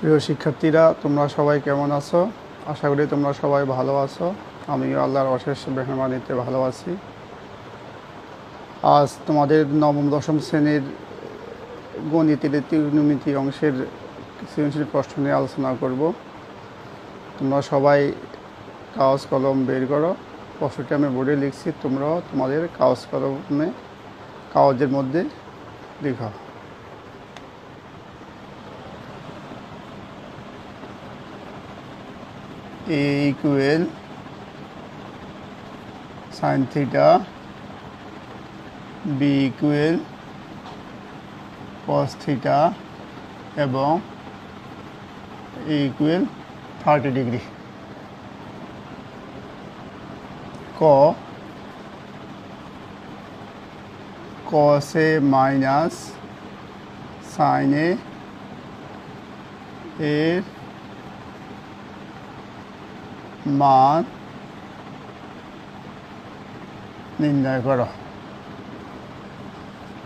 প্রিয় শিক্ষার্থীরা, তোমরা সবাই কেমন আছো? আশা করি তোমরা সবাই ভালো আছো। আমিও আল্লাহর অশেষ মেহরবানিতে ভালো আছি। আজ তোমাদের নবম, দশম শ্রেণির গণিতের ত্রিকোণমিতি অংশের সৃজনশীল প্রশ্ন নিয়ে আলোচনা করব। তোমরা সবাই কাগজ কলম বের করো। প্রশ্নটি আমি বোর্ডে লিখছি, তোমরাও তোমাদের কাগজ কলমে, কাগজের মধ্যে লেখা। A equal sin theta B equal cos theta এবং A equal থার্টি ডিগ্রি ক A মাইনাস sin A এর মান নির্ণয় করো।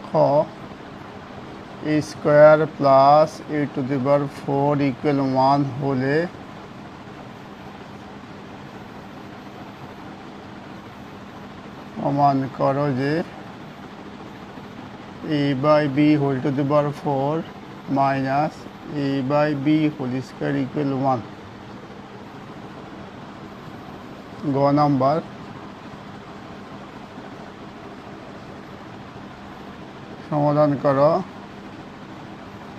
খ square plus A to the power four equal one হলে প্রমাণ করো যে A by B whole to the power four minus A by B whole square equal one গ নাম্বার সমাধান করো।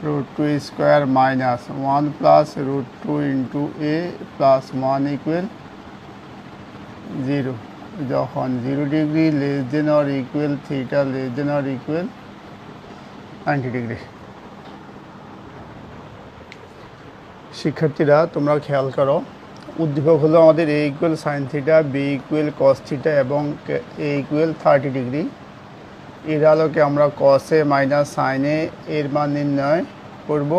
Root two square minus one plus root two into A plus one equal zero যখন zero degree less than or equal theta less than or equal ninety degree শিক্ষার্থীরা, তোমরা খেয়াল করো। উদ্দীপক হলো আমাদের A equal sine theta B equal cos theta এবং A equal thirty degree এর আলোকে আমরা কসে মাইনাস সাইনে এর মান নির্ণয় করব।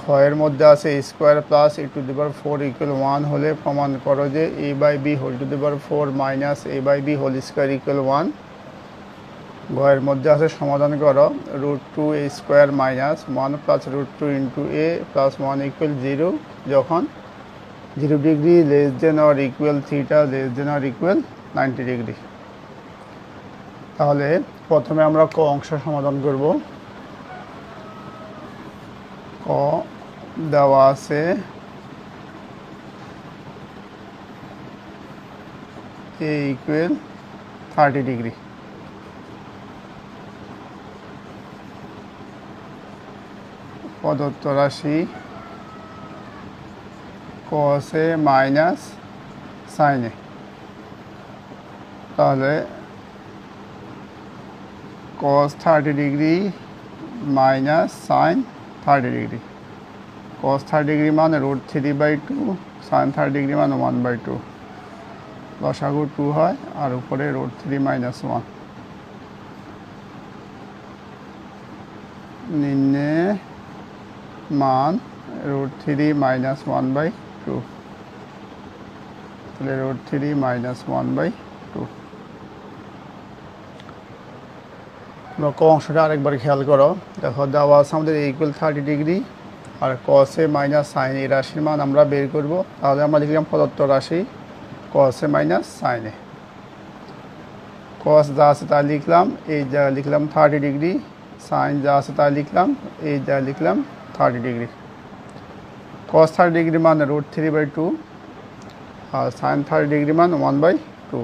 ক্ষয়ের মধ্যে আছে square plus A to the power four equal one হলে প্রমাণ করো যে A by B whole to the power four minus A by B whole square equal one ঘয়ের মধ্যে আছে, সমাধান করো root two A square minus one plus root two into A plus one equal zero যখন zero degree less than or equal theta less than or equal ninety degree তাহলে প্রথমে আমরা ক অংশ সমাধান করব। ক দেওয়া আছে এ ইকুয়াল থার্টি ডিগ্রি প্রদত্ত রাশি কসে মাইনাস সাইনে তাহলে cos thirty degree minus sine thirty degree cos thirty degree মানে root three by two sine thirty degree মানে ওয়ান বাই টু লসাগু টু হয় আর উপরে রুট থ্রি মাইনাস ওয়ান নিম্নে মান root three minus one by two তাহলে root three minus one by two তোমরা ক অংশটা আরেকবার খেয়াল করো। দেখো দেওয়া আছে আমাদের ইকুয়াল থার্টি ডিগ্রি আর কসে মাইনাস সাইন এই রাশির মান আমরা বের করব। তাহলে আমরা লিখলাম প্রদত্ত রাশি কসে মাইনাস সাইনে কস যা আছে তা লিখলাম, এই জায়গায় লিখলাম থার্টি ডিগ্রি সাইন যা আছে তা লিখলাম, এই জায়গায় লিখলাম thirty degree cos thirty degree মানে রুট থ্রি বাই টু আর সাইন থার্টি ডিগ্রি মান ওয়ান বাই টু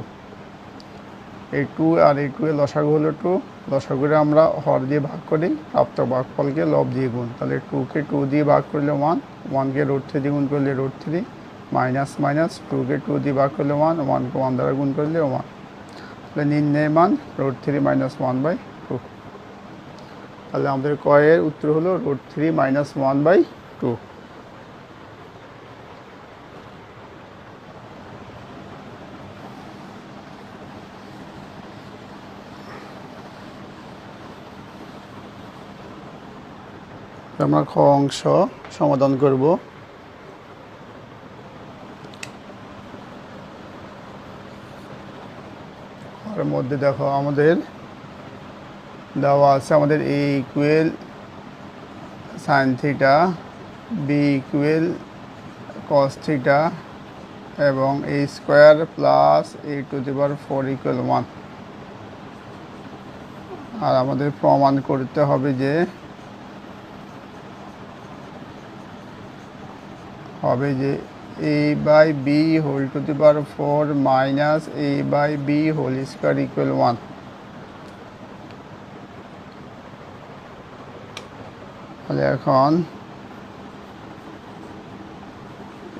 এই টু আর এই টু এর লসাগু হলো টু লসাগুরে আমরা হর দিয়ে ভাগ করি, প্রাপ্ত ভাগফলকে লব দিয়ে গুণ। তাহলে টুকে টু দিয়ে ভাগ করলে ওয়ান ওয়ানকে রুট থ্রি দিয়ে গুণ করলে রুট থ্রি মাইনাস মাইনাস টুকে টু দিয়ে ভাগ করলে ওয়ান ওয়ানকে ওয়ান দ্বারা গুণ করলে ওয়ান তাহলে নির্ণয় মান root three minus one by তাহলে আমাদের কয়ের উত্তর হলো root three minus one by two আমরা খ অংশ সমাধান করব। আর মধ্যে দেখো আমাদের দেওয়া আছে আমাদের A equal sine theta B equal cos theta এবং A square plus A to the power four equal one আর আমাদের প্রমাণ করতে হবে যে হবে যে A by B whole to the power four minus A by B whole square equal one তাহলে এখন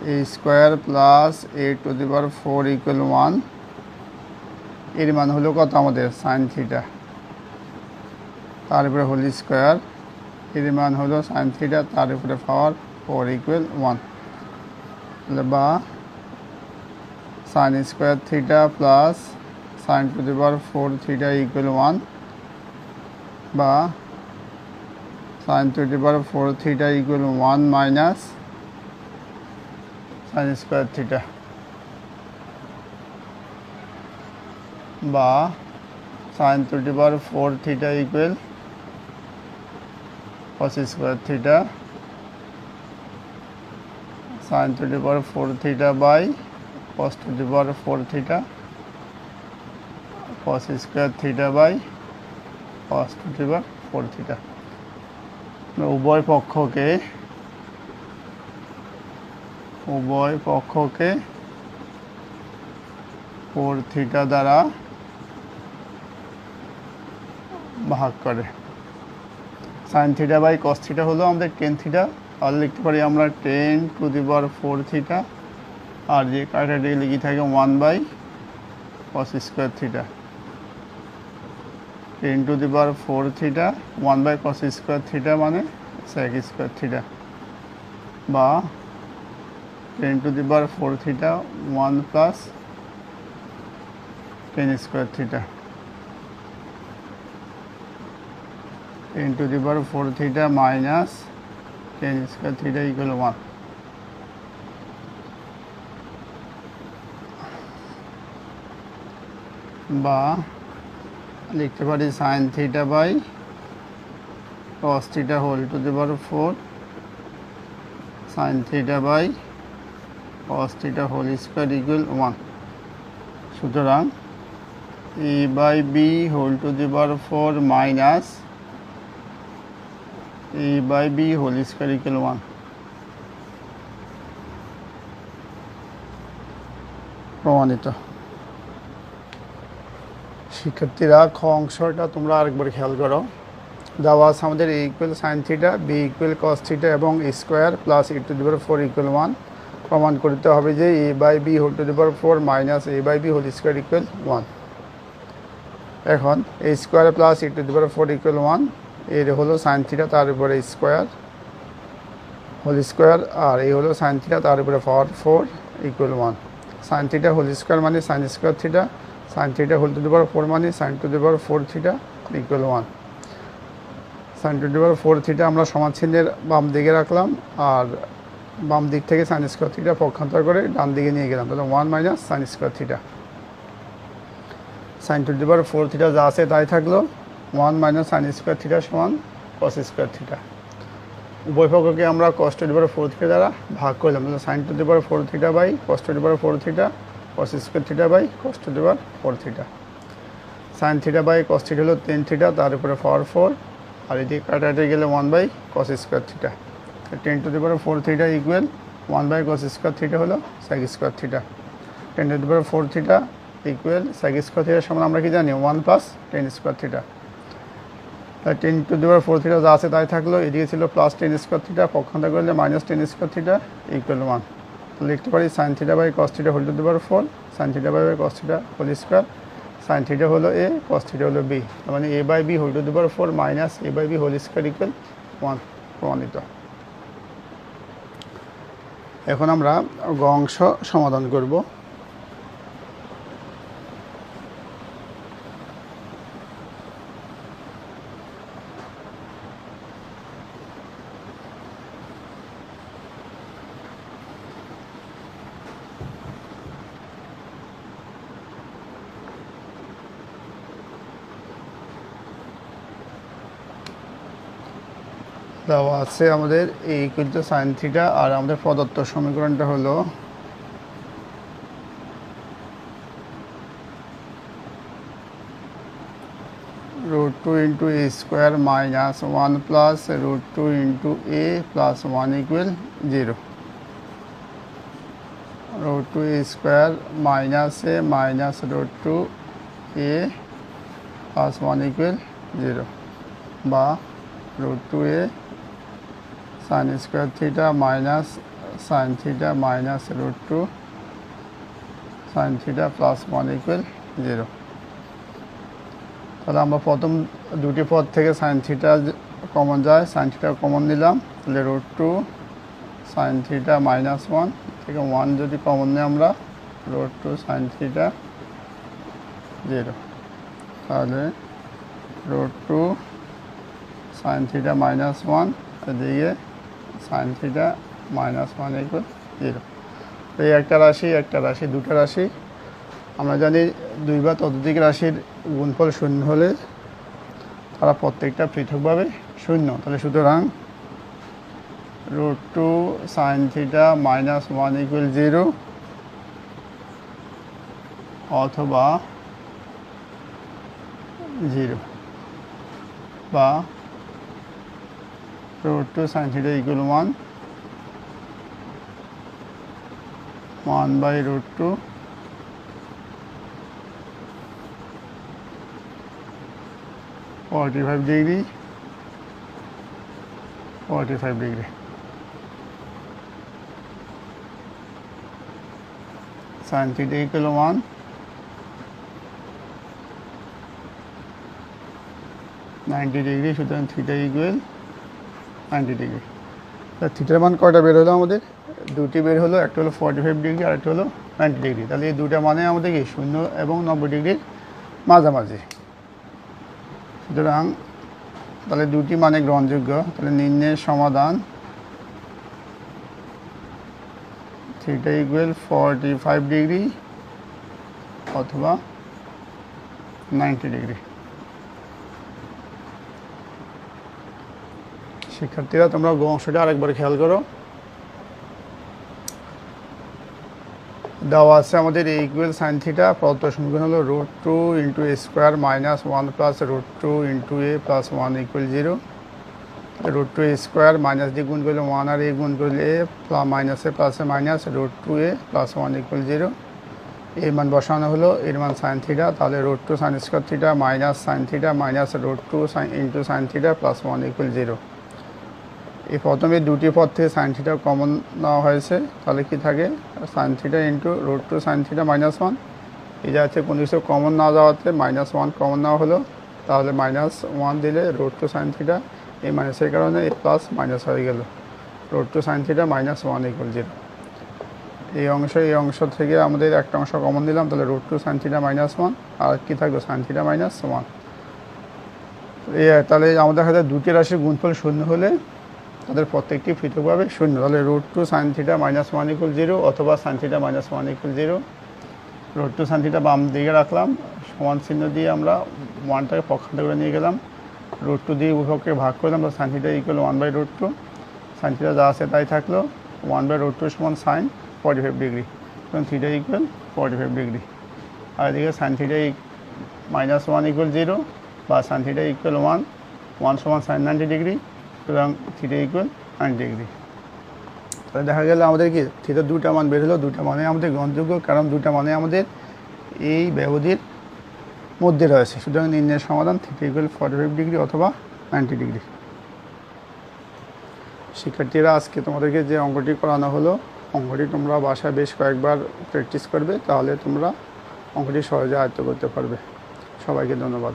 A square plus A to the power four equal ওয়ানের মান হলো কত আমাদের? সাইন থিটা তার উপরে হোল স্কোয়ার এর মান হলো সাইন থিটা তার উপরে পাওয়ার ফোর ইকুয়াল ওয়ান বা sine square theta plus sine to the power four theta equal one বা sine to the power four theta equal one minus sine square theta. বা sine to the power four theta equal cos square theta. Sine to the power four theta by cos to the power four theta. cos square theta by cos to the power four theta. উভয় পক্ষকে উভয় পক্ষকে four theta দ্বারা ভাগ করে। Sine theta by cos theta হলো আমাদের tan theta. আর লিখতে পারি আমরা tan to the power four theta. আর যে কাটাটি লিখি থাকে one by cos square theta. Tan to the power four theta one by cos square theta মানে সেক স্কোয়ার থিটা বা tan to the power four theta one plus tan square theta tan to the power four theta minus tan square theta equal one বা লিখতে পারি sine theta by theta whole to the power four sine theta by cos theta whole square equal one সুতরাং A by B whole to the power four minus A by B whole square equal one প্রমাণিত। শিক্ষার্থীরা খ অংশটা তোমরা আরেকবার খেয়াল করো। দেওয়া আছে আমাদের A equal sine theta B equal cos theta এবং square plus A to the power four equal one প্রমাণ করতে হবে যে A by B whole to the power four minus A by B whole square equal one এখন A square plus A to the power four equal ওয়ানের হলো sign theta তার উপরে square whole square আর এই হলো সাইন থিটা তার উপরে power four equal one sine theta whole square মানে sine square theta sine theta whole to the power four মানে sine to the power four theta equal one sine to the power four theta আমরা সমাচ্ছিন্নের বাম দিকে রাখলাম আর বাম দিক থেকে সাইন স্কোয়ার থিটা পক্ষান্তর করে ডান দিকে নিয়ে গেলাম। তাহলে one minus sine square theta sine to the power four theta যা আছে তাই থাকল। One minus sine square theta সমান কস স্কোয়ার থিটা উভয় পক্ষকে আমরা cos to the power four theta দ্বারা ভাগ করলাম। তাহলে sine to the power four theta by cos to the power four theta cos square theta by cos to the power four theta sine theta by cos theta হলো tan theta তার উপরে power four আর এদিকে কাটাতে গেলে one by cos square theta tan to the power four theta equal one by cos square theta হলো sec square theta tan to the power four theta equal sec square থিটার সমান আমরা কি জানি? One plus tan square theta তাই tan to the power four theta যা আছে তাই থাকল, এদিকে ছিল প্লাস টেন স্কোয়ার থিটা পক্ষান্তর করলে minus tan square theta equal one লিখতে পারি sine theta by cos theta whole to the four sine theta by by cos theta whole square sine theta হলো এ কস থিটা হলো B তার মানে A by B whole to the four minus A by B whole square equal one প্রমাণিত। এখন আমরা গ অংশ সমাধান করব। দেওয়া আছে আমাদের এই কিন্তু সাইন থিটা আর আমাদের প্রদত্ত সমীকরণটা হলো root two into A square minus one plus root two into A plus one equal zero root two A square minus A minus root two A plus one equal zero বা root two A sin square theta minus sin theta minus root 2 sin theta plus 1 equal 0 তাহলে আমরা প্রথম দুটি পদ থেকে sine theta common যায় sine theta common নিলাম, তাহলে root two sine theta minus one থেকে ওয়ান যদি কমন নিই আমরা root two sine theta zero তাহলে root two sine theta minus one এদিকে sine theta minus one equal zero এই একটা রাশি একটা রাশি, দুটো রাশি। আমরা জানি দুই বা ততোধিক রাশির গুণফল শূন্য হলে তারা প্রত্যেকটা পৃথকভাবে শূন্য। তাহলে সুতরাং root two sine theta minus one equal zero অথবা জিরো বা two sine theta equal one one by root two forty five degree forty five degree sin theta equal one ninety degree সুতরাং থিটা ইকুয়াল নাইনটি ডিগ্রি তা থিটার মান কয়টা বের হলো আমাদের? দুটি বের হলো, একটা হলো ফর্টি ফাইভ ডিগ্রি আর একটা হলো নাইনটি ডিগ্রি তাহলে এই দুটা মানে আমাদের কি? শূন্য এবং নব্বই ডিগ্রির মাঝামাঝি। সুতরাং তাহলে দুটি মানে গ্রহণযোগ্য। তাহলে নিম্নের সমাধান theta equal forty five degree অথবা নাইনটি ডিগ্রি শিক্ষার্থীরা, তোমরা গ অংশটা আরেকবার খেয়াল করো। দেওয়া আছে আমাদের ইকুয়াল সাইন থিটা প্রদত্ত সমীকরণ হলো root two into a square minus one plus root two into a plus one equal zero root two a square minus দিয়ে গুণ করলে ওয়ান আর এ গুণ করলে এ প্লাস মাইনাসে প্লাসে minus root two a plus one equal zero এর মান বসানো হলো, এর মান সাইন থিটা তাহলে root two sine square theta minus sine theta minus root two sine into sine theta plus one equal zero এই প্রথমে দুটি পদ থেকে সাইন থিটা কমন নেওয়া হয়েছে, তাহলে কি থাকে? Sine theta into root two sine theta minus one এই যাচ্ছে কোনো কিছু কমন না যাওয়াতে মাইনাস ওয়ান কমন নেওয়া হলো, তাহলে মাইনাস ওয়ান দিলে রুট টু সাইন থিটা এই মাইনাসের কারণে এই প্লাস মাইনাস হয়ে গেল। Root two sine theta minus one equal zero এই অংশ এই অংশ থেকে আমাদের একটা অংশ কমন দিলাম তাহলে root two sine theta minus one আর কী থাকল সাইন থিটা মাইনাস ওয়ান এই তাহলে আমাদের হাতে দুটি রাশির গুণফল শূন্য হলে তাদের প্রত্যেকটি পৃথকভাবে শূন্য। তাহলে root two sine theta minus one equal zero অথবা sine theta minus one equal zero root two sine theta বাম দিকে রাখলাম, সমান চিহ্ন দিয়ে আমরা ওয়ানটাকে পক্ষান্ত করে নিয়ে গেলাম। রুট টু দিয়ে উভয়কে ভাগ করলাম তো sine theta equal one by root two sine theta যা আছে তাই থাকল ওয়ান বাই রুট টু সমান সাইন ফর্টি ফাইভ ডিগ্রি সুতরাং theta equal forty five degree আর এদিকে sine theta minus one equal zero বা sine theta equal one one সমান sine ninety degree সুতরাং থিটা ইকুয়াল নাইনটি ডিগ্রি তাহলে দেখা গেল আমাদের কি থিটা দুটা মান বের হলো, দুটা মানে আমাদের গ্রহণযোগ্য, কারণ দুটা মানে আমাদের এই ব্যবধির মধ্যে রয়েছে। সুতরাং নির্ণয়ের সমাধান theta equal forty five degree অথবা নাইনটি ডিগ্রি শিক্ষার্থীরা, আজকে তোমাদেরকে যে অঙ্কটি করানো হলো, অঙ্কটি তোমরা বাসায় বেশ কয়েকবার প্র্যাকটিস করবে, তাহলে তোমরা অঙ্কটি সহজে আয়ত্ত করতে পারবে। সবাইকে ধন্যবাদ।